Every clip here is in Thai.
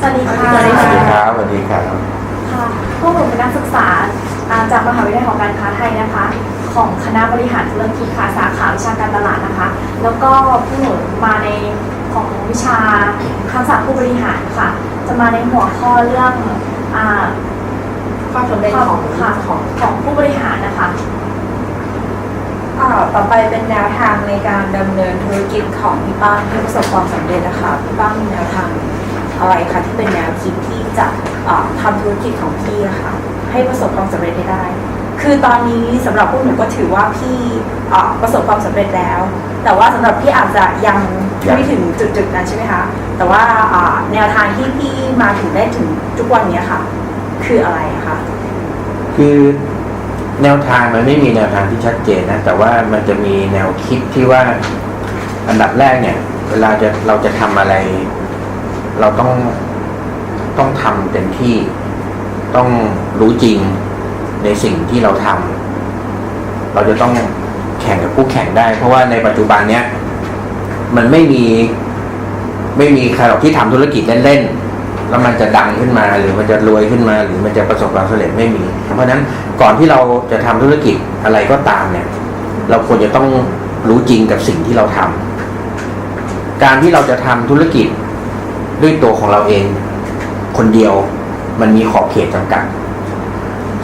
สวัสดีค่ะสวัสดีครับสวัสดีครับค่ะพวกหนูเป็นนักศึกษาอ่าจากมหาวิทยาลัยของการค้าไทยนะคะ ของคณะบริหารธุรกิจค่ะสาขาวิชาการตลาดนะคะ แล้วก็พวกหนูมาใน ของวิชาทักษะผู้บริหารค่ะ จะมาในหัวข้อเรื่องอ่าความสำเร็จของค่ะของของผู้บริหารนะคะอ่าต่อไปเป็นแนวทางในการดำเนินธุรกิจของพี่ป้างให้ประสบความสำเร็จนะคะพี่ป้างมีแนวทางอะไรคะที่เป็นแนวคิดที่จะอ่าทำธุรกิจของพี่อะค่ะให้ประสบความสำเร็จให้ได้ คือตอนนี้สำหรับพวกหนูก็ถือว่าพี่ประสบความสำเร็จแล้ว แต่ว่าสำหรับพี่อาจจะยังไม่ถึงจุดๆนั้นใช่ไหมคะ แต่ว่าแนวทางที่พี่มาถึงได้ถึงทุกวันนี้ค่ะ คืออะไรคะคือแนวทางมันไม่มีแนวทางที่ชัดเจนนะ แต่ว่ามันจะมีแนวคิดที่ว่าอันดับแรกเนี่ย เวลาจะเราจะทำอะไร เราต้องต้องทำเต็มที่ต้องรู้จริง ในสิ่งที่เราทำเราจะต้องแข่งกับคู่แข่งได้ เพราะว่าในปัจจุบันเนี้ยมันไม่มีไม่มีใครหรอกที่ทำธุรกิจเล่นๆแล้วมันจะดังขึ้นมาหรือมันจะรวยขึ้นมา หรือมันจะประสบความสำเร็จไม่มี เพราะฉะนั้นก่อนที่เราจะทำธุรกิจอะไรก็ตามเนี่ย เราควรจะต้องรู้จริงกับสิ่งที่เราทำการที่เราจะทำธุรกิจด้วยตัวของเราเอง คนเดียวมันมีขอบเขตจำกัด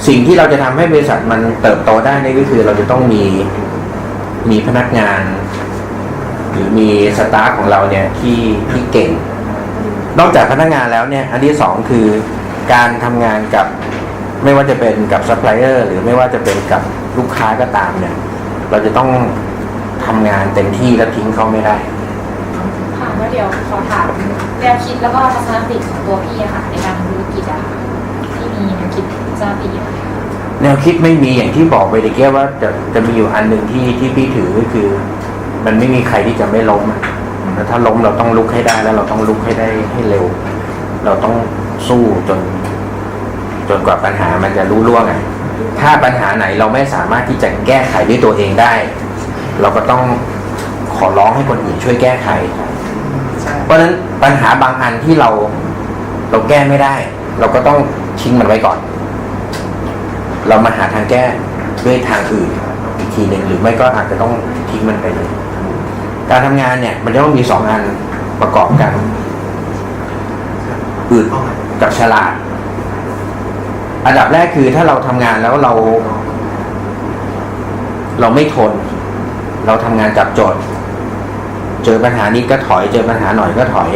สิ่งที่เราจะทำให้บริษัทมันเติบโตได้นี่ก็คือเราจะต้องมีมีพนักงาน หรือมีสตาฟของเราเนี่ยที่ที่เก่ง นอกจากพนักงานแล้วเนี่ย อันที่สองคือการทำงานกับไม่ว่าจะเป็นกับซัพพลายเออร์หรือไม่ว่าจะเป็นกับลูกค้าก็ตามเนี่ย เราจะต้องทำงานเต็มที่และทิ้งเขาไม่ได้ค่ะแล้วเดี๋ยวขอถามแนวคิดแล้วก็ทัศนคติของตัวพี่อะค่ะ ในการทำธุรกิจอะที่มีแนวคิด ทัศนคติยังไงคะแนวคิดไม่มีอย่างที่บอกไปตะเกียว่าจะจะมีอยู่อันหนึ่งที่ที่พี่ถือก็คือ มันไม่มีใครที่จะไม่ล้มอะแล้วถ้าล้มเราต้องลุกให้ได้แล้วเราต้องลุกให้ได้ให้เร็ว เราต้องสู้จน จนกว่าปัญหามันจะรู้ล่วงอะถ้าปัญหาไหนเราไม่สามารถที่จะแก้ไขด้วยตัวเองได้ เราก็ต้องขอร้องให้คนอื่นช่วยแก้ไข เพราะฉะนั้นปัญหาบางอันที่เราเราแก้ไม่ได้ เราก็ต้องทิ้งมันไว้ก่อน เรามาหาทางแก้ด้วยทางอื่นอีกทีหนึ่งหรือไม่ก็อาจจะต้องทิ้งมันไปเลย การทำงานเนี่ย มันจะต้องมีสองอันประกอบกันอึดกับฉลาด อันดับแรกคือถ้าเราทำงานแล้วเรา เราไม่ทน เราทำงานจับโจทย์ เจอปัญหานี้ก็ถอย เจอปัญหาหน่อยก็ถอย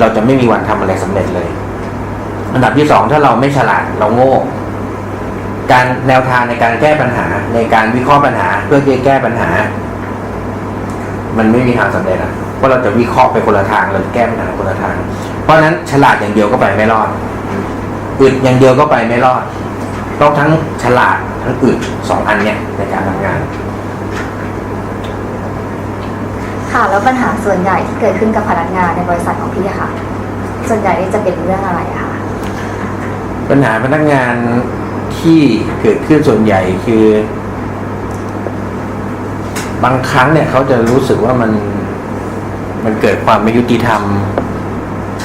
เราจะไม่มีวันทำอะไรสำเร็จเลย อันดับที่สองถ้าเราไม่ฉลาดเราโง่ การแนวทางในการแก้ปัญหา ในการวิเคราะห์ปัญหา เพื่อที่จะแก้ปัญหา มันไม่มีทางสำเร็จอะเพราะเราจะวิเคราะห์ไปคนละทางเราจะแก้ปัญหาคนละทาง เพราะฉะนั้นฉลาดอย่างเดียวก็ไปไม่รอดอึดอย่างเดียวก็ไปไม่รอดต้องทั้งฉลาดทั้งอึดสองอันเนี้ยในการทำงานค่ะแล้วปัญหาส่วนใหญ่ที่เกิดขึ้นกับพนักงานในบริษัทของพี่อะค่ะ ส่วนใหญ่นี่จะเป็นเรื่องอะไรอะคะปัญหาพนักงาน ที่เกิดขึ้นส่วนใหญ่คือ บางครั้งเนี่ยเขาจะรู้สึกว่ามันมันเกิดความไม่ยุติธรรม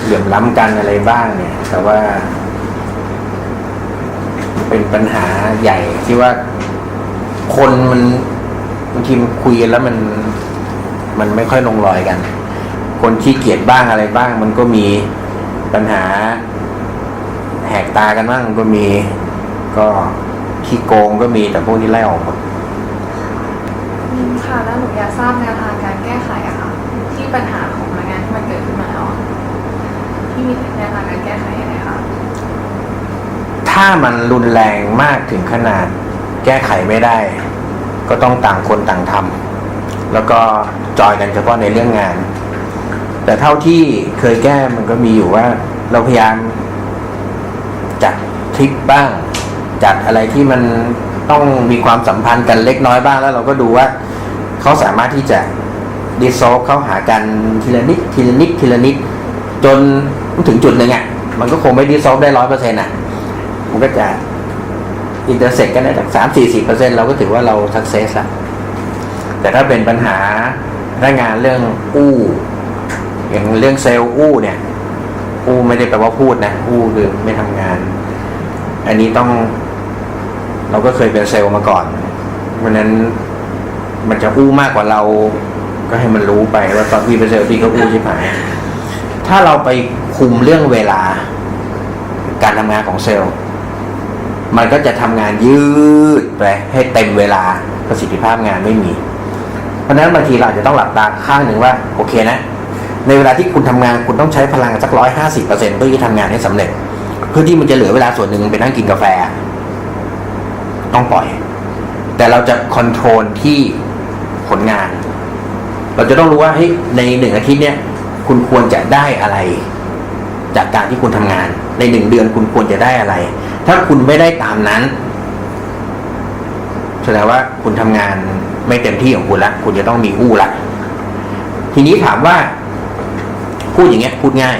เหลื่อมล้ำกันอะไรบ้างเนี่ย แต่ว่า เป็นปัญหาใหญ่ที่ว่าคนมันบางทีมันคุยกันแล้วมันมันไม่ค่อยลงรอยกัน คนขี้เกียจบ้างอะไรบ้าง มันก็มีปัญหาแหกตากันบ้างก็มี ก็ขี้โกงก็มีแต่พวกนี้ไล่ออกหมดอืมค่ะแล้วหนูอยากทราบแนวทางการแก้ไขอะค่ะที่ปัญหาของพนักงานที่มันเกิดขึ้นมาแล้วอะที่มีแนวทางการแก้ไขยังไงคะถ้ามันรุนแรงมากถึงขนาดแก้ไขไม่ได้ ก็ต้องต่างคนต่างทำแล้วก็จอยกันเฉพาะในเรื่องงาน แต่เท่าที่เคยแก้มันก็มีอยู่ว่า เราพยายามจัดทริปบ้าง จัดอะไรที่มันต้องมีความสัมพันธ์กันเล็กน้อยบ้างแล้วเราก็ดูว่าเขาสามารถที่จะดิโซฟเข้าหากันทีละนิดทีละนิดทีละนิด จนถึงจุดหนึ่งอะ มันก็คงไม่ดีซฟได้ร้อยเปอร์เซ็นต์อะ มันก็จะอินเตอร์เซ็กกันได้จากสามสี่สิบเปอร์เซ็นต์เราก็ถือว่าเราสักเซสละแต่ถ้าเป็นปัญหาหน้างานเรื่องอู้ อย่างเรื่องเซลล์อู้เนี่ย อู้ไม่ได้แปลว่าพูดนะอู้คือไม่ทำงาน อันนี้ต้อง เราก็เคยเป็นเซลล์มาก่อน เพราะนั้นมันจะอู้มากกว่าเรา ก็ให้มันรู้ไปว่าตอนพี่เป็นเซลล์พี่ก็อู้ใช่ไหมถ้าเราไปคุมเรื่องเวลา การทำงานของเซลล์ มันก็จะทำงานยืดไปให้เต็มเวลาประสิทธิภาพงานไม่มี เพราะนั้นบางทีเราจจะต้องหลับตาข้างหนึ่งว่าโอเคนะ ในเวลาที่คุณทำงานคุณต้องใช้พลังสักร้อยห้าสิบเปอร์เซ็นต์เพื่อที่ทำงานให้สำเร็จ เพื่อที่มันจะเหลือเวลาส่วนหนึ่งไปนั่งกินกาแฟ ต้องปล่อย แต่เราจะคอนโทรลที่ผลงาน เราจะต้องรู้ว่าเฮ้ยในหนึ่งอาทิตย์เนี่ย คุณควรจะได้อะไร จากการที่คุณทำงาน ในหนึ่งเดือนคุณควรจะได้อะไร ถ้าคุณไม่ได้ตามนั้นแสดงว่าคุณทำงานไม่เต็มที่ของคุณละคุณจะต้องมีอู้ละ ทีนี้ถามว่า พูดอย่างเงี้ย พูดง่าย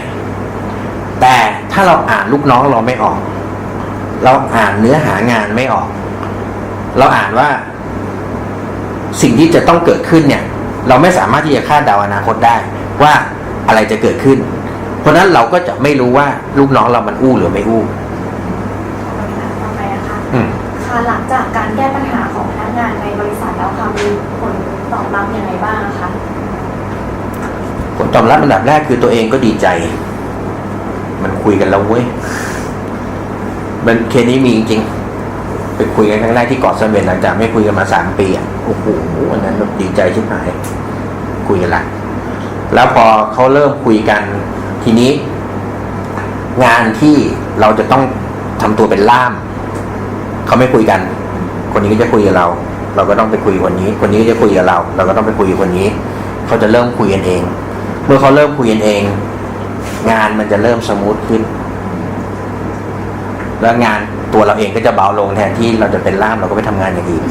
แต่ถ้าเราอ่านลูกน้องเราไม่ออก เราอ่านเนื้อหางานไม่ออก เราอ่านว่า สิ่งที่จะต้องเกิดขึ้นเนี่ย เราไม่สามารถที่จะคาดเดาอนาคตได้ ว่าอะไรจะเกิดขึ้น เพราะฉะนั้นเราก็จะไม่รู้ว่าลูกน้องเรามันอู้หรือไม่อู้ต่อไปนะคะอืม ค่ะหลังจากการแก้ปัญหาของพนักงานในบริษัทแล้วค่ะมีผลตอบรับยังไงบ้างคะผลตอบรับอันดับแรกคือตัวเองก็ดีใจ มันคุยกันแล้วเว้ย มันเคสนี้มีจริงๆ ไปคุยกันครั้งแรกที่เกาะเสม็ดหลังจากไม่คุยกันมาสามปีอะโอ้โหวันนั้นแบบดีใจชิบหาย คุยกันละแล้วพอเขาเริ่มคุยกันทีนี้ งานที่เราจะต้องทำตัวเป็นล่ามเขาไม่คุยกัน คนนี้ก็จะคุยกับเรา เราก็ต้องไปคุยกับคนนี้ คนนี้ก็จะคุยกับเรา เราก็ต้องไปคุยกับคนนี้เขาจะเริ่มคุยกันเอง เมื่อเขาเริ่มคุยกันเอง งานมันจะเริ่มสมูทขึ้น แล้วงาน ตัวเราเองก็จะเบาลงแทนที่เราจะเป็นล่ามเราก็ไปทำงานอย่างอื่น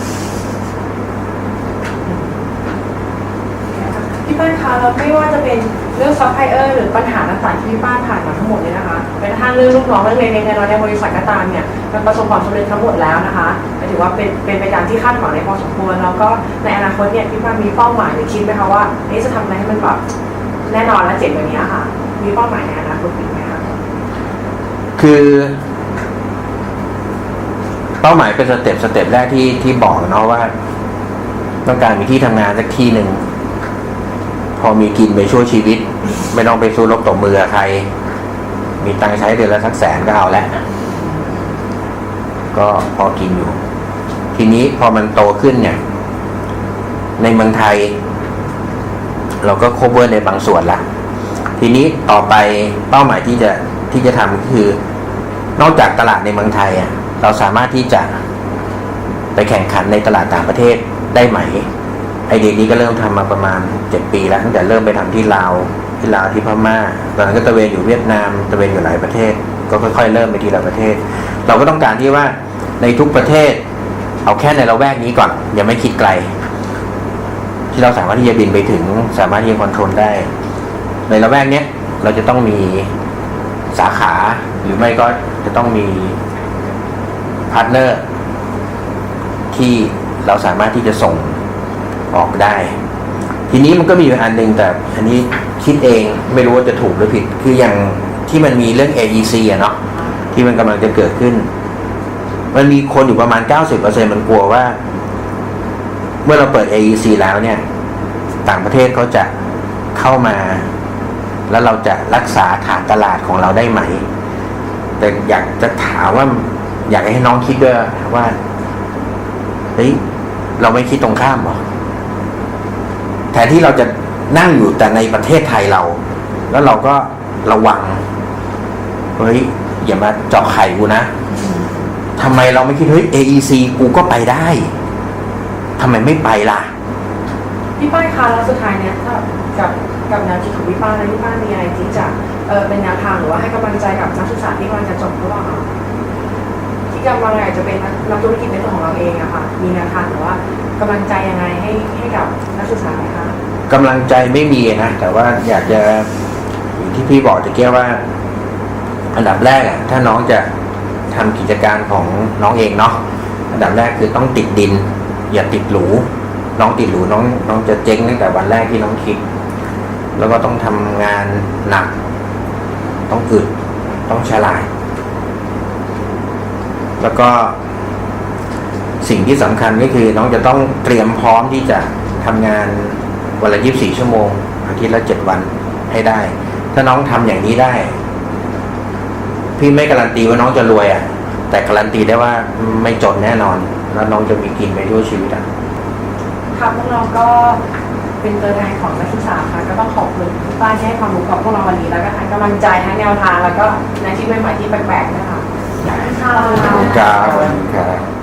พี่ป้านคะแล้วไม่ว่าจะเป็นเรื่องซัพพลายเออร์หรือปัญหาต่างๆที่พี่ป้านผ่านมาทั้งหมดเนี่ยนะคะเป็นกระทั่งเรื่องลูกน้องเรื่องเล็กๆน้อยๆในบริษัทก็ตามเนี่ยมันประสบความสำเร็จทั้งหมดแล้วนะคะหมายถึงว่าเป็นเป็นไปตามที่คาดหวังในพอสมควรแล้วก็ในอนาคตเนี่ยพี่ป้านมีเป้าหมายหรือคิดไหมคะว่าเอ๊ะจะทำอะไรให้มันแบบแน่นอนและเจ๋งแบบนี้ค่ะ มีเป้าหมายในอนาคตอีกไหมคะคือ เป้าหมายเป็นสเต็ปสเต็ปแรกที่ที่บอกเนาะว่า ต้องการมีที่ทำงานสักที่หนึ่งพอมีกินไปช่วยชีวิต ไม่ต้องไปสู้รบตบมือใคร มีตังค์ใช้เดือนละสักแสนก็เอาแล้วก็พอกินอยู่ ทีนี้พอมันโตขึ้นเนี่ย ในเมืองไทย เราก็ cover ในบางส่วนละทีนี้ต่อไปเป้าหมายที่จะที่จะทำก็คือ นอกจากตลาดในเมืองไทยอะ เราสามารถที่จะไปแข่งขันในตลาดต่างประเทศได้ไหม ไอเดียนี้ก็เริ่มทำมาประมาณเจ็ดปีแล้วตั้งแต่เริ่มไปทำที่ลาวที่ลาวที่พม่าตอนนั้นก็ตะเวนอยู่เวียดนามตะเวนอยู่หลายประเทศ ก็ค่อยๆ เริ่มไปทีละประเทศ เราก็ต้องการที่ว่าในทุกประเทศ เอาแค่ในละแวกนี้ก่อนอย่าไม่คิดไกล ที่เราสามารถที่จะบินไปถึงสามารถที่จะคอนโทรลได้ ในละแวกเนี้ยเราจะต้องมีสาขาหรือไม่ก็จะต้องมี พาร์ทเนอร์ที่เราสามารถที่จะส่งออกได้ ทีนี้มันก็มีอยู่อันหนึ่งแต่อันนี้คิดเองไม่รู้ว่าจะถูกหรือผิด คืออย่างที่มันมีเรื่อง AEC อะเนาะที่มันกำลังจะเกิดขึ้น มันมีคนอยู่ประมาณ 90%มันกลัวว่า เมื่อเราเปิด AEC แล้วเนี่ย ต่างประเทศเขาจะเข้ามา แล้วเราจะรักษาฐานตลาดของเราได้ไหม แต่อยากจะถามว่า อยากให้น้องคิดด้วยว่าเฮ้ยเราไม่คิดตรงข้ามหรอแทนที่เราจะนั่งอยู่แต่ในประเทศไทยเรา แล้วเราก็ระวังเฮ้ยอย่ามาเจาะไข่กูนะทำไมเราไม่คิดเฮ้ย AEC กูก็ไปได้ทำไมไม่ไปล่ะ พี่ป้ายคะแล้วสุดท้ายเนี่ยกับกับแนวคิดของพี่ป้าแล้วพี่ป้ายมีอะไรที่จะเออเป็นแนวทางหรือว่าให้กำลังใจกับนักศึกษาที่กำลังจะจบหรือเปล่า คะที่กำลังอยากจะเป็นนักธุรกิจในตัวของเราเองอะค่ะ มีแนวทางหรือว่ากำลังใจยังไงให้ให้กับนักศึกษาไหมคะกำลังใจไม่มีนะ แต่ว่าอยากจะอย่างที่พี่บอกตะเกียว่า อันดับแรกอะถ้าน้องจะทำกิจการของน้องเองเนาะอันดับแรกคือต้องติดดิน อย่าติดหรูน้องติดหรูน้องน้องจะเจ๊งตั้งแต่วันแรกที่น้องคิด แล้วก็ต้องทำงานหนัก ต้องอึดต้องฉลาด แล้วก็สิ่งที่สำคัญก็คือน้องจะต้องเตรียมพร้อมที่จะทำงานวันละ 24 ชั่วโมง อาทิตย์ละ 7 วันให้ได้ ถ้าน้องทำอย่างนี้ได้ พี่ไม่การันตีว่าน้องจะรวยอะ่ะ แต่การันตีได้ว่าไม่จนแน่นอน แล้วน้องจะมีกินไปด้วยชีวิตอะค่ะพวกเราก็เป็นตัวแทนของนักศึกษาค่ะ ก็ต้องขอบคุณพี่ป้านที่ให้ความรู้กับพวกเราวันนี้แล้วก็ให้กำลังใจให้แนวทางแล้วก็ในที่ใหม่ๆที่แปลกๆนะคะ ค่ะครับ